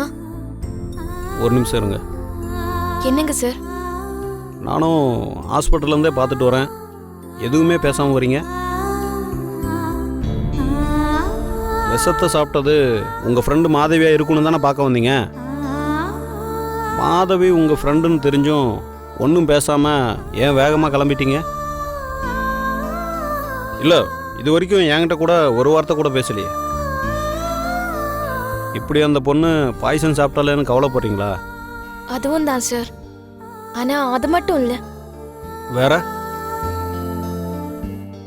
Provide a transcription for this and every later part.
ஆ? ஒரு நிமிஷம் இருங்க. என்னங்க சார்? நானும் ஹாஸ்பிட்டல்லேருந்தே பார்த்துட்டு வரேன். எதுவுமே பேசாமல் வரீங்க? விஷத்தை சாப்பிட்டது உங்கள் ஃப்ரெண்டு மாதவியாக இருக்கணும் தானே பார்க்க வந்தீங்க? மாதவி உங்கள் ஃப்ரெண்டுன்னு தெரிஞ்சும் ஒன்றும் பேசாமல் ஏன் வேகமாக கிளம்பிட்டீங்க? இல்லை இது வரைக்கும் என்கிட்ட கூட ஒரு வார்த்தை கூட பேசலையே. இப்படி அந்த பொண்ணு பாய்சன் சாப்பிட்டாலேன்னு கவலைப்படுறீங்களா? அதுவும் தான் சார் ஆனா அது மட்டும் இல்ல. வேற?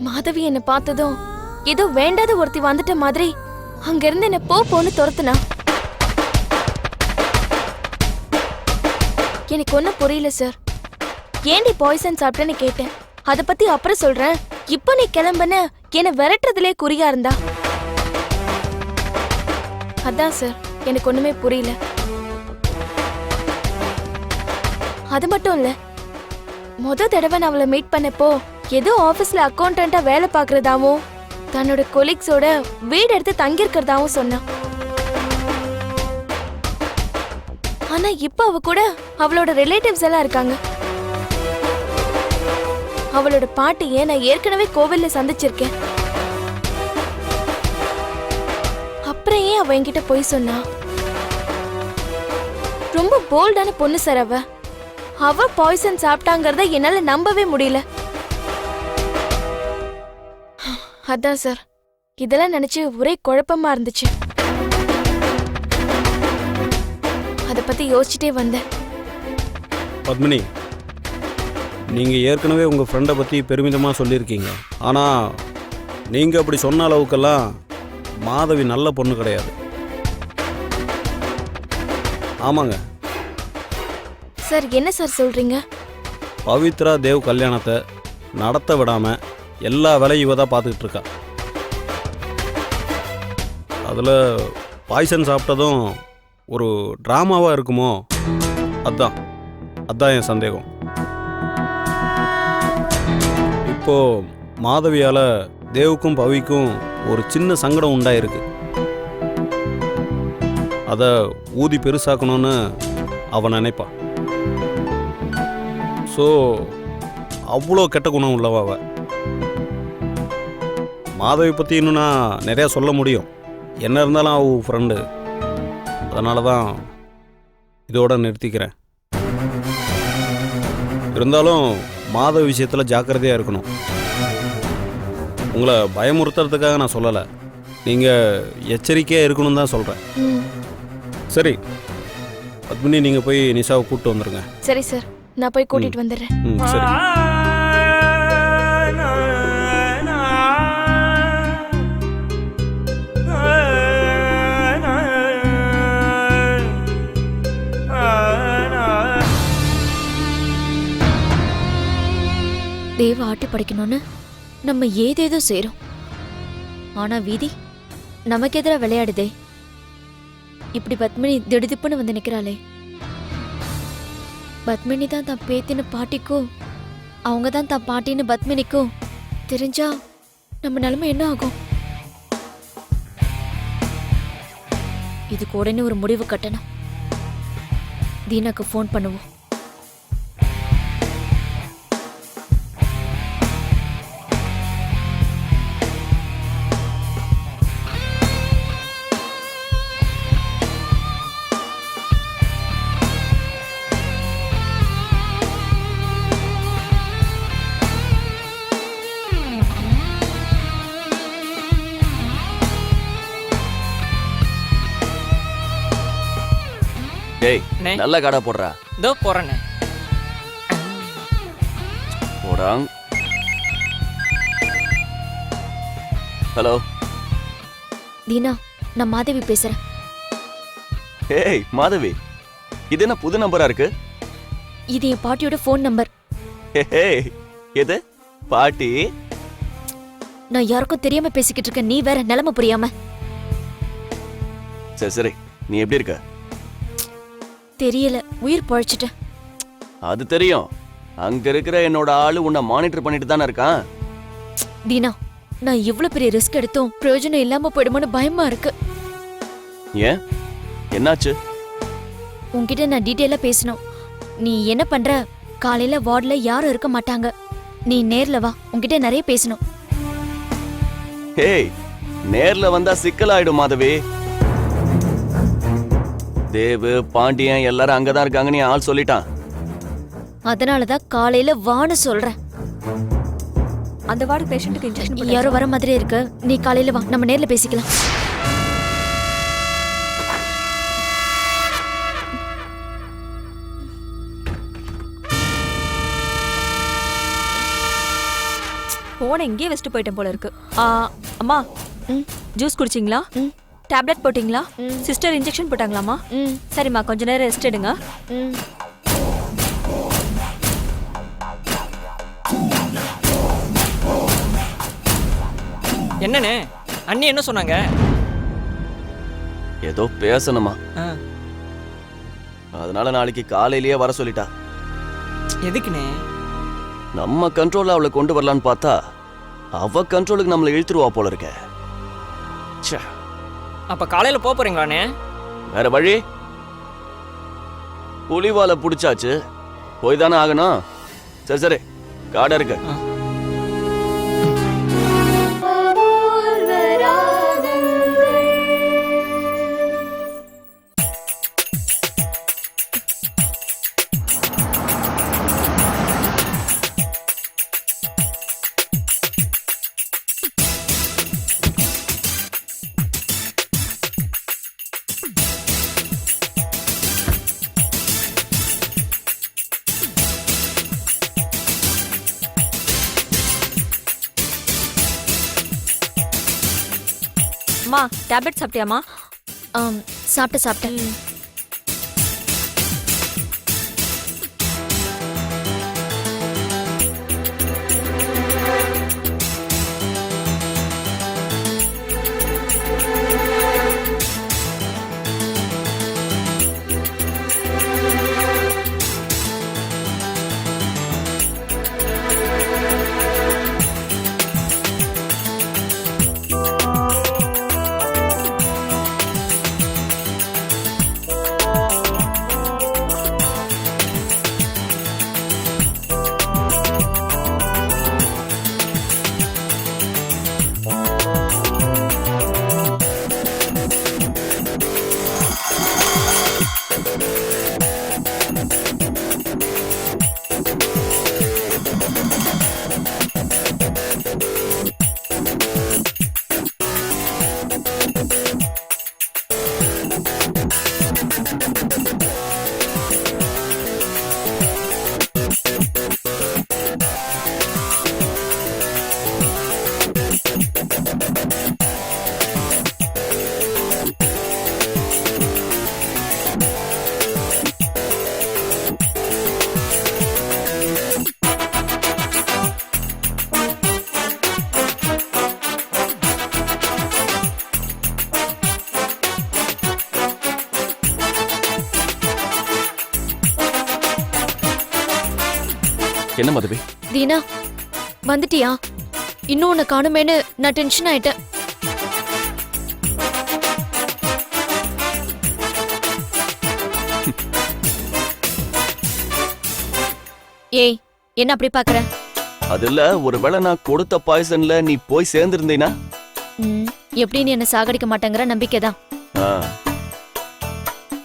மாதவி என்ன பார்த்ததும் ஏதோ வேண்டாத ஒருத்தி வந்துட்ட மாதிரி அங்க இருந்து என்ன போ போன்னு துரத்துனா. எனக்கு ஒன்றும் புரியல சார் ஏண்டி பாய்சன் சாப்பிட்டேன்னு கேட்டேன்? அதை பத்தி அப்புறம் சொல்றேன். இப்போ நீ கிளம்புன என்னை விரட்டுறதுலே குறியா இருந்தா? அதான் சார் எனக்கு ஒண்ணுமே புரியல. அது மட்டும் இல்ல முத தடவை நான் அவளை மீட் பண்ணப்போ ஏதோ ஆபீஸ்ல அக்கௌண்டண்டா வேலை பார்க்கறதாவும் தன்னோட கொலீக்ஸோட வீடு எடுத்து தங்கியிருக்கிறதாவும் சொன்னான் ஆனா இப்ப அவ கூட அவளோட ரிலேட்டிவ்ஸ் எல்லாம் இருக்காங்க. அவளோட பாட்டியை நான் ஏற்கனவே கோவில்ல சந்திச்சிருக்கேன். அவ என்கிட்ட போய் சொன்னா. ரொம்ப போல்டான பொண்ணு சார் அவ. அவ பாய்சன் சாப்பிட்டாங்கறத என்னால நம்பவே முடியல. அதான் சார் இதெல்லாம் நினைச்சு ஒரே குழப்பமா இருந்துச்சு. அத பத்தி யோசிச்சுட்டே வந்தேன். பத்மினி நீங்க ஏற்கனவே உங்க ஃப்ரெண்டை பத்தி பெருமிதமா சொல்லியிருக்கீங்க. ஆனா நீங்க அப்படி சொன்ன அளவுக்கெல்லாம் மாதவி நல்ல பொண்ணு கிடையாது. ஆமாங்க. சார் என்ன சார் சொல்றீங்க? பவித்ரா தேவ் கல்யாணத்தை நடத்த விடாமல் எல்லா வேலையும் இவ தான் பார்த்துக்கிட்டு இருக்கா. அதில் பாய்சன் சாப்பிட்டதும் ஒரு ட்ராமாவாக இருக்குமோ? அதான். அதான் என் சந்தேகம். இப்போ மாதவியால் தேவுக்கும் பவிக்கும் ஒரு சின்ன சங்கடம் உண்டாயிருக்கு. அதை ஊதி பெருசாக்கணும்னு அவன் நினைப்பான் ஸோ அவ்வளோ கெட்ட குணம் உள்ளவ அவ? மாதவி பற்றி இன்னும் நான் நிறையா சொல்ல முடியும். என்ன இருந்தாலும் அவ ஃப்ரெண்டு அதனால தான் இதோட நிறுத்திக்கிறேன். இருந்தாலும் மாதவி விஷயத்தில் ஜாக்கிரதையாக இருக்கணும். உங்களை பயமுறுத்துறதுக்காக நான் சொல்லலை. நீங்கள் எச்சரிக்கையாக இருக்கணும் தான் சொல்கிறேன் சரி. பத்மினி நீங்கள் போய் நிஷாவை கூப்பிட்டு வந்துடுங்க சரி சார். நான் போய் கூட்டிட்டு வந்துடுறேன். ம் சரி. தேவ ஆட்டி படைக்கணும்னு நம்ம ஏதேதோ செய்கிறோம் ஆனா வீதி நமக்கு எதிராக விளையாடுதே. இப்படி பத்மினி திடுதிப்புன்னு வந்து நிற்கிறாளே பத்மினி தான் தான் பேத்தின்னு பாட்டிக்கும் அவங்க தான் தான் பாட்டின்னு பத்மினிக்கும் தெரிஞ்சா நம்ம நிலைமை என்ன ஆகும்? இதுக்கு உடனே ஒரு முடிவு கட்டணும். தீனாக்கு ஃபோன் பண்ணுவோம். டேய் அண்ணே. நல்ல கடை போடுறா. இதோ போறேண்ணே போடாங். ஹலோ. தீனா நான் மாதவி பேசுறேன். ஹேய் மாதவி. இது என்ன புது நம்பரா இருக்கு? இது என் பாட்டியோட ஃபோன் நம்பர். எது? பாட்டி? நான் யாருக்கும் தெரியாம பேசிக்கிட்டு இருக்கேன். நீ வேற நிலைமை புரியாம. சரி சரி. நீ எப்படி இருக்க? தெரியல. உயிர் பழைச்சிட்டேன். அது தெரியும். அங்க இருக்கிற என்னோட ஆளு உன்னை மானிட்டர் பண்ணிட்டு தானே இருக்கான். தீனா நான் இவ்ளோ பெரிய ரிஸ்க் எடுத்தும் பிரயோஜனம் இல்லாம போயிடுமோன்னு பயமா இருக்கு. ஏன்? என்னாச்சு? உன்கிட்ட நான் டீட்டெயிலா பேசணும். நீ என்ன பண்ற? காலையில வார்டுல யாரும் இருக்க மாட்டாங்க. நீ நேர்ல வா உன்கிட்ட நிறைய பேசணும். ஹேய் நேர்ல வந்தா சிக்கலாயிடும் மாதவி. தேவு பாண்டியன் எல்லாரும் அங்கதான் இருக்காங்கன்னு ஆள் சொல்லிட்டான். அதனாலதான் காலையில வான்னு சொல்றேன். அந்த வார்டு பேஷண்ட்டுக்கு இன்ஜெக்ஷன் யாரோ வர மாதிரி இருக்கு. நீ காலையில வா. நம்ம நேர்ல பேசிக்கலாம். போன இங்கேயே வச்சுட்டு போயிட்டேன் போல இருக்கு. ஆ, அம்மா ம். ஜூஸ் குடிச்சிங்களா? ம். டேப்லெட் போட்டிங்களா. சிஸ்டர் இன்ஜெக்ஷன் போட்டாங்களாமா சரிம்மா கொஞ்ச நேரம் ரெஸ்ட் எடுங்க. என்னண்ணே? அண்ணி என்ன சொன்னாங்க? ஏதோ பேசணுமா? அதனால நாளைக்கு காலையிலேயே வர சொல்லிட்டா. எதுக்குண்ணே? நம்ம கண்ட்ரோல்ல அவளை கொண்டு வரலான்னு பார்த்தா அவ கண்ட்ரோலுக்கு நம்மளை இழுத்துருவா போல இருக்க. ச்சே, அப்ப காலையில போக போறீங்களாண்ணே? வேற வழி? புலிவால புடிச்சாச்சு. போய் தானே ஆகணும். சரி சரி. காடை இருக்கு. டேப்லெட் சாப்பிட்டியாமா சாப்பிட்ட சாப்பிட்டேன் என்ன மதுவி? தீனா வந்துட்டியா? இன்னும் உன்னை காணுமேன்னு நான் டென்ஷன் ஆயிட்டேன். ஏய் என்ன அப்படி பாக்குற அது இல்ல ஒருவேளை நான் கொடுத்த பாய்சன்ல நீ போய் சேர்ந்திருந்தீனா? எப்படி நீ என்ன சாகடிக்க மாட்டேங்கிற நம்பிக்கை தான். ஆ,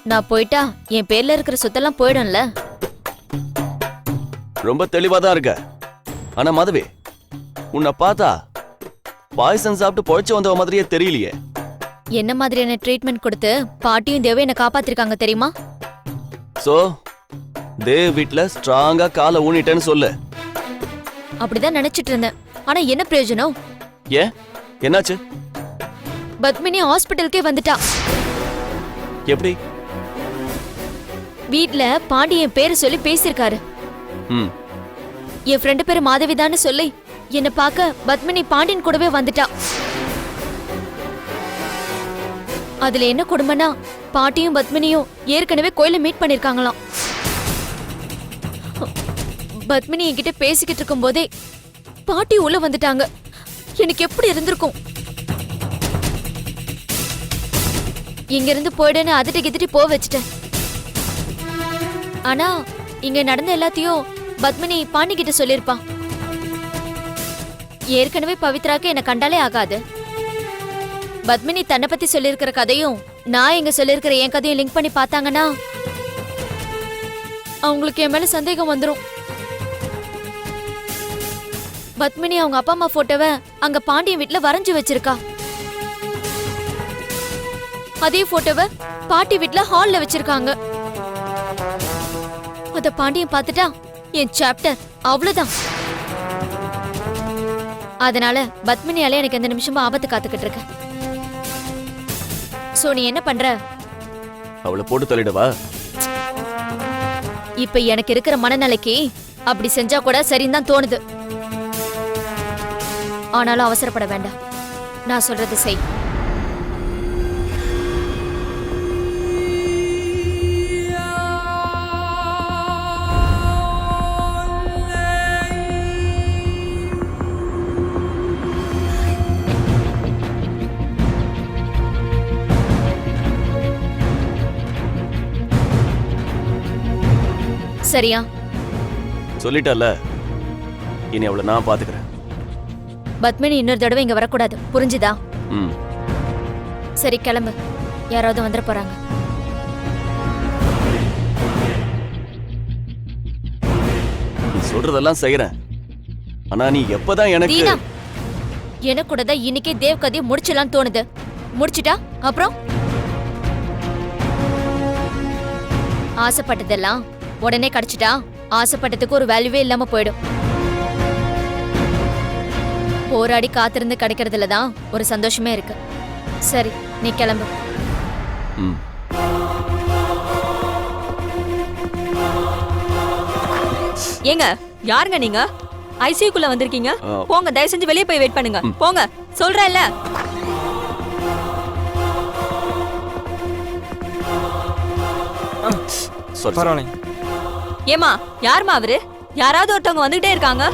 நான் போயிட்டா என் பேர்ல இருக்கிற சொத்தெல்லாம் போயிடும்ல. ரொம்ப தெளிவா தான் இருக்க. ஆனா மதுவி உன்னை பார்த்தா பாய்சன் சாப்பிட்டு பொழைச்சு வந்தவ மாதிரியே தெரியலையே. என்ன மாதிரியான ட்ரீட்மெண்ட் கொடுத்து பாட்டியும் தேவை என்ன காப்பாத்திருக்காங்க தெரியுமா? சோ தேவ் வீட்ல ஸ்ட்ராங்கா காலை ஊனிட்டேன்னு சொல்லு. அப்படிதான் நினைச்சிட்டு இருந்தேன். ஆனா என்ன பிரயோஜனம்? ஏன்? என்னாச்சு? பத்மினி ஹாஸ்பிட்டலுக்கே வந்துட்டா. எப்படி? வீட்ல பாண்டி என் பேரை சொல்லி பேசியிருக்காரு. என் ஃப்ரெண்டு பேரு மாதவிதான்னு சொல்லி என்னை பார்க்க பத்மினி பாண்டியன் கூடவே வந்துட்டா. அதுல என்ன கொடுமைனா பாட்டியும் பத்மினியும் ஏற்கனவே கோயில மீட் பண்ணிருக்காங்களாம். பத்மினி என்கிட்ட பேசிக்கிட்டு இருக்கும் போதே பாட்டி உள்ள வந்துட்டாங்க. எனக்கு எப்படி இருந்திருக்கும்? இங்கிருந்து போயிடுன்னு அதிட்டு கிதிட்டு போக வச்சுட்டேன். ஆனா இங்க நடந்த எல்லாத்தையும் பத்மினி பாண்டி கிட்ட சொல்லிருப்பா. ஏற்கனவே பவித்ராக்கு என்ன கண்டாலே ஆகாது. பத்மினி தன்னை பத்தி சொல்லியிருக்கிற கதையும் நான் இங்க சொல்லியிருக்கிற என் கதையும் லிங்க் பண்ணி பார்த்தாங்கன்னா அவங்களுக்கு என் மேல சந்தேகம் வந்துடும் பத்மினி அவங்க அப்பா அம்மா போட்டோவை அங்க பாண்டியன் வீட்டுல வரைஞ்சு வச்சிருக்கா. அதே போட்டோவை பாட்டி வீட்டுல ஹால்ல வச்சிருக்காங்க. அத பாண்டியன் பார்த்துட்டா என் சாப்டர் அவ்வளவுதான். அதனால பத்மினியால எனக்கு எந்த நிமிஷமும் ஆபத்து காத்துக்கிட்டு இருக்கு. சோ நீ என்ன பண்ற? அவளை போட்டு தள்ளிடவா? இப்ப எனக்கு இருக்கிற மனநிலைக்கு அப்படி செஞ்சா கூட சரின்னு தான் தோணுது. ஆனாலும் அவசரப்பட வேண்டாம். நான் சொல்றது செய். சரியா? சொல்லிட்டல்ல. இனி அவளை நான் பாத்துக்கிறேன். பத்மினி இன்னொரு தடவை இங்க வரக்கூடாது. புரிஞ்சுதா? ம். சரி கிளம்பு. யாராவது வந்துட போறாங்க. நீ சொல்றதெல்லாம் செய்யறேன் ஆனா நீ எப்பதான் எனக்கு தீனா! எனக்கு கூட தான் இன்னைக்கே தேவ் கதையை முடிச்சிடலாம்னு தோணுது. முடிச்சிட்டா? அப்புறம்? ஆசைப்பட்டதெல்லாம் உடனே கிடைச்சிட்டா? ஆசைப்பட்டதுக்கு ஒரு வேல்யூவே இல்லாம போயிடும். போராடி காத்திருந்து கிடைக்கிறதுல தான் ஒரு சந்தோஷமே இருக்கு. சரி நீ கிளம்பு. ம். ஏங்க யாருங்க நீங்க? ஐசியூக்குள்ள வந்திருக்கீங்க. போங்க தயவு செஞ்சு வெளியே போய் வெயிட் பண்ணுங்க. போங்க சொல்றேன்ல. பரவாயில்லைங்க. ஏமா யாரும்மா அவரு? யாராவது ஒருத்தவங்க வந்துகிட்டே இருக்காங்க?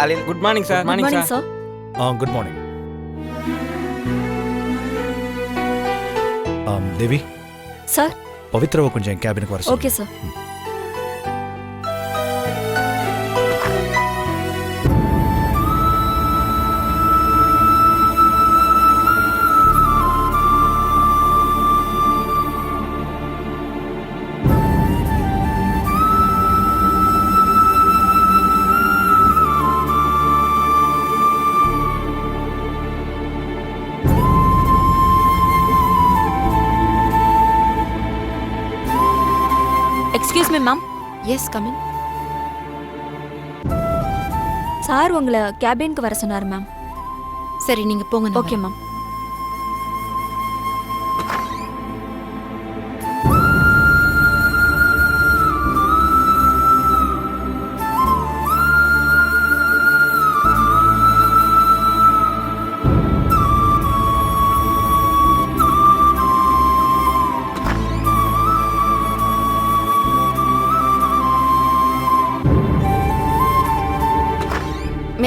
காலையில் good morning sir morning sir sir ஆ குட் மார்னிங் ஆம் தேவி சார் பவித்ராவை கொஞ்சம் என் கேபினுக்கு வர. Okay sir yes coming sir உங்களை கேபினுக்கு வர சொன்னார் மேம் சரி நீங்க போங்க okay ma'am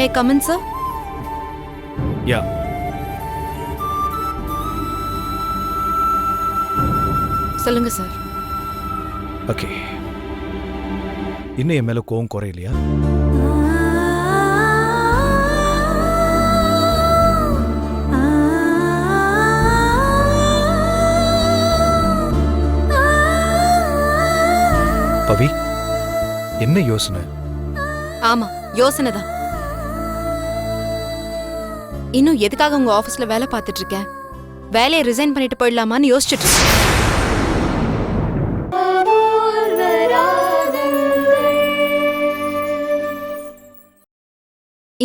may come in sir yeah சொல்லுங்க சார் ஓகே இன்னும் என் மேல கோவம் குறையலையா? பவி என்ன யோசனை? ஆமா யோசனை தான் இன்னும் எதுக்காக உங்க ஆஃபீஸ்ல வேலை பார்த்துட்டு இருக்கேன் வேலையை ரிசைன் பண்ணிட்டு போயிடலாமான்னு யோசிச்சுட்டு இருக்கேன்.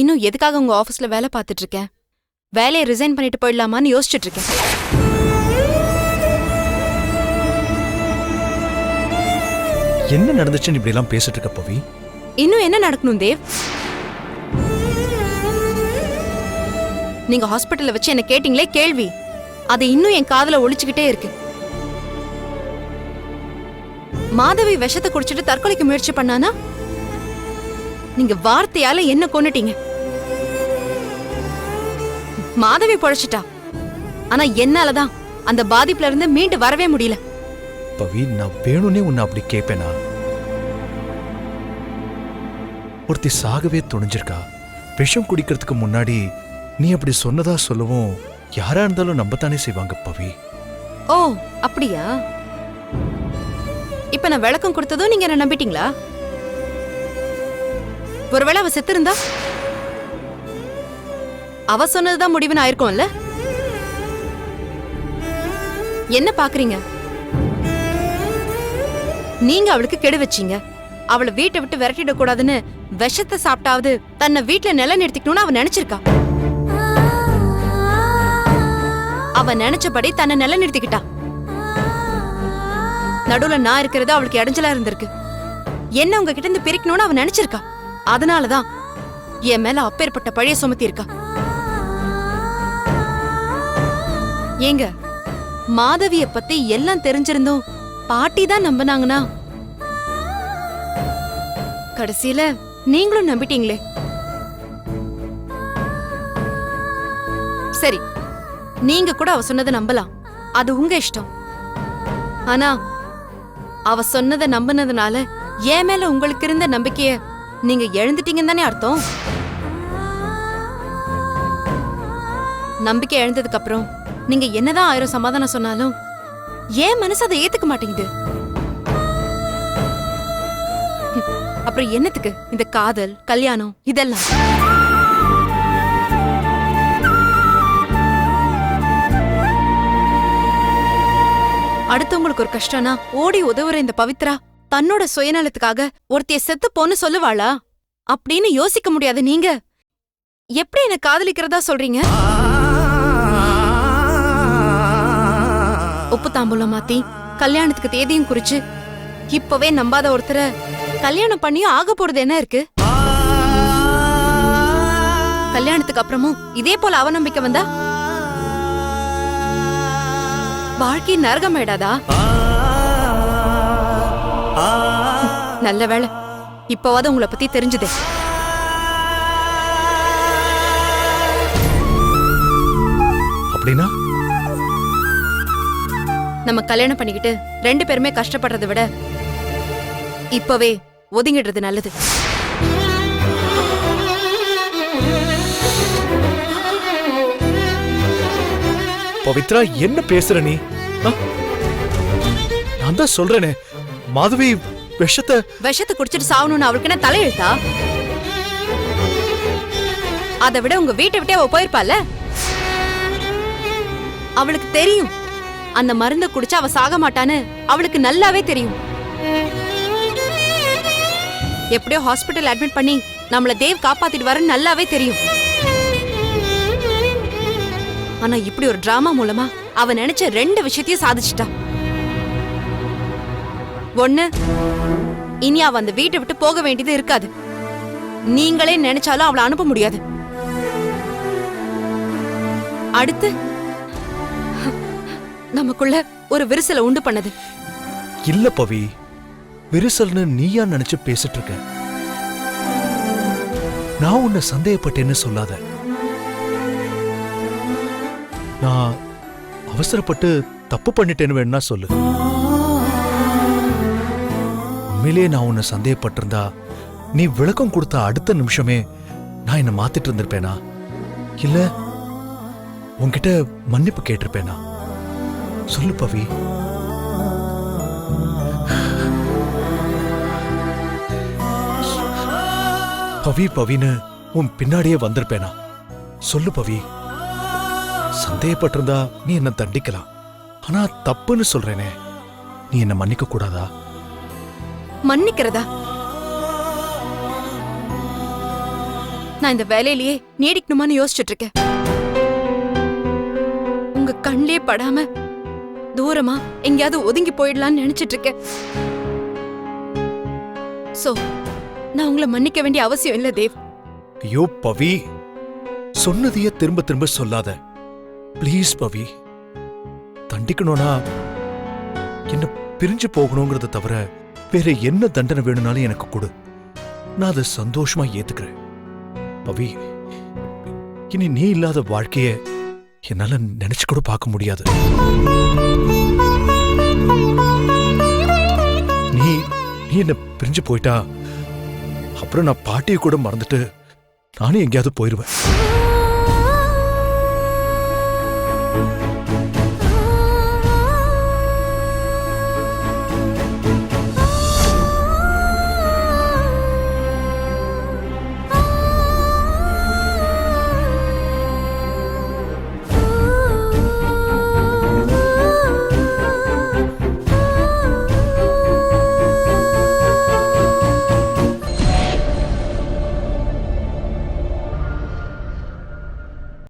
இன்னும் எதுக்காக உங்க ஆஃபீஸ்ல வேலை பார்த்துட்டு இருக்கேன் வேலையை ரிசைன் பண்ணிட்டு போயிடலாமான்னு யோசிச்சுட்டு இருக்கேன். என்ன நடந்துச்சுன்னு இப்படி எல்லாம் பேசிட்டு இருக்க பவி? இன்னும் என்ன நடக்கணும் தேவ்? நீங்க ஹாஸ்பிட்டல்ல வச்சு என்ன கேட்டீங்களே கேள்வி. அது இன்னும் என் காதல ஒழிச்சுக்கிட்டே இருக்கு. மாதவி விஷத்தை குடிச்சிட்டு தற்கொலைக்கு முயற்சி பண்ணானா? நீங்க வார்த்தையால என்ன கொன்னுட்டீங்க? மாதவி பொழைச்சிட்டா. ஆனா என்னாலதான் அந்த பாதிப்புல இருந்து மீண்டு வரவே முடியல. பவி நான் வேணும்னே உன்னை அப்படி கேட்பேனா ஒருத்தி சாகவே துணிஞ்சிருக்கா. விஷம் குடிக்கிறதுக்கு முன்னாடி நீ அப்படி சொன்னதா சொல்லவும் யாரா இருந்தாலும் நம்ம தானே செய்வாங்க பவி. ஓ அப்படியா? இப்ப நான் விளக்கம் கொடுத்ததும் நீங்க என்ன நம்பிட்டீங்களா? ஒருவேளை அவ செத்து இருந்தா அவ சொன்னதுதான் முடிவுன்னு ஆயிருக்கும்ல? என்ன பாக்குறீங்க? நீங்க அவளுக்கு கெடு வச்சீங்க. அவளை வீட்டை விட்டு விரட்டிடக்கூடாதுன்னு விஷத்தை சாப்பிட்டாவது தன்னை வீட்டுல நிலை நிறுத்திக்கணும்னு அவ நினைச்சிருக்கா. அவ நினைச்சபடி தன்னை நிலைநிறுத்திக்கிட்டா நடுவுல நான் இருக்கிறது அவளுக்கு இடைஞ்சலா இருந்திருக்கு. என்ன உங்ககிட்ட இருந்து பிரிக்கணும்னு அவ நினைச்சிருக்கா? அதனாலதான் என் மேல அப்பேற்பட்ட பழைய சுமத்தி இருக்கா ஏங்க மாதவிய பத்தி எல்லாம் தெரிஞ்சிருந்தோம் பாட்டி தான் நம்பினாங்கன்னா? கடைசியில நீங்களும் நம்பிட்டீங்களே. நீங்க கூட அவ சொன்னதை நம்பலாம். அது உங்க இஷ்டம். ஆனா அவ சொன்னதை நம்பினதுனால என் மேல உங்களுக்கு இருந்த நம்பிக்கைய நீங்க எழுந்துட்டீங்கன்னு தானே அர்த்தம்? நம்பிக்கை எழுந்ததுக்கு அப்புறம் நீங்க என்னதான் ஆயிரம் சமாதானம் சொன்னாலும் ஏன் மனசு அதை ஏத்துக்க மாட்டேங்குது. அப்புறம் என்னத்துக்கு இந்த காதல் கல்யாணம் இதெல்லாம்? அடுத்தவங்களுக்கு ஒரு கஷ்டம்னா ஓடி உதவுற இந்த பவித்ரா தன்னோட சுயநலத்துக்காக ஒருத்திய செத்து போன்னு சொல்லுவாளா? அப்படின்னு யோசிக்க முடியாது நீங்க. எப்படி என்ன காதலிக்கிறதா சொல்றீங்க? உப்பு தாம்பூலம் மாத்தி கல்யாணத்துக்கு தேதியும் குறிச்சு இப்பவே நம்பாத ஒருத்தரை கல்யாணம் பண்ணியும் ஆக போறது என்ன இருக்கு? கல்யாணத்துக்கு அப்புறமும் இதே போல அவநம்பிக்கை வந்தா வாழ்க்கை நரகமாயிடாதா நல்ல வேளை இப்பவாவது உங்களை பத்தி தெரிஞ்சுதே. அப்படின்னா? நம்ம கல்யாணம் பண்ணிக்கிட்டு ரெண்டு பேருமே கஷ்டப்படுறதை விட இப்பவே ஒதுங்கிடுறது நல்லது. பவித்ரா என்ன பேசுற நீ? நான் தான் சொல்றேனே. மாதவி விஷத்தை விஷத்தை குடிச்சிட்டு சாவணும்னு அவளுக்கு என்ன தலையெழுத்தா அதை விட உங்க வீட்டை விட்டே அவ போயிருப்பால அவளுக்கு தெரியும். அந்த மருந்தை குடிச்சு அவ சாக மாட்டான்னு அவளுக்கு நல்லாவே தெரியும். எப்படியோ ஹாஸ்பிட்டல் அட்மிட் பண்ணி நம்மள தேவ் காப்பாத்திட்டு வரன்னு நல்லாவே தெரியும். ஆனா இப்படி ஒரு டிராமா மூலமா அவ நினைச்ச ரெண்டு விஷயத்தையும் சாதிச்சிட்டா ஒண்ணு இனி அவ அந்த வீட்டை விட்டு போக வேண்டியது இருக்காது. நீங்களே நினைச்சாலும் அவளை அனுப்ப முடியாது. அடுத்து நமக்குள்ள ஒரு விரிசலை உண்டு பண்ணது. இல்ல பவி விரிசல்னு நீயா நினைச்சு பேசிட்டு இருக்க. நான் உன்னை சந்தேகப்பட்டேன்னு சொல்லாத. நான் அவசரப்பட்டு தப்பு பண்ணிட்டேன்னு வேணா சொல்லு. உண்மையிலேயே நான் உன்னை சந்தேகப்பட்டிருந்தா நீ விளக்கம் கொடுத்த அடுத்த நிமிஷமே நான் என்ன மாத்திட்டு இருந்திருப்பேனா? இல்ல உன்கிட்ட மன்னிப்பு கேட்டிருப்பேனா? சொல்லு பவி. பவி பவின்னு உன் பின்னாடியே வந்திருப்பேனா? சொல்லு பவி. சந்தேகப்பட்டிருந்தா நீ என்ன தண்டிக்கலாம். ஆனா தப்புன்னு சொல்றேனே. நீ என்ன மன்னிக்க கூடாதா மன்னிக்கிறதா? நான் இந்த வேலையிலேயே நீடிக்கணுமான்னு யோசிச்சுட்டு இருக்கேன் உங்க கண்ணிலே படாம தூரமா எங்கேயாவது ஒதுங்கி போயிடலாம்னு நினைச்சிட்டு இருக்கேன் சோ நான் உங்களை மன்னிக்க வேண்டிய அவசியம் இல்ல தேவ். ஐயோ பவி. சொன்னதையே திரும்ப திரும்ப சொல்லாத. ப்ளீஸ் பவி தண்டிக்கணும்னா என்ன பிரிஞ்சு போகணுங்கிறத தவிர வேற என்ன தண்டனை வேணும்னாலும் எனக்கு கொடு. நான் அதை சந்தோஷமா ஏத்துக்கிறேன். பவி இனி நீ இல்லாத வாழ்க்கைய என்னால நினைச்சு கூட பார்க்க முடியாது. நீ நீ என்ன பிரிஞ்சு போயிட்டா அப்புறம் நான் பாட்டியை கூட மறந்துட்டு நானும் எங்கேயாவது போயிருவேன்.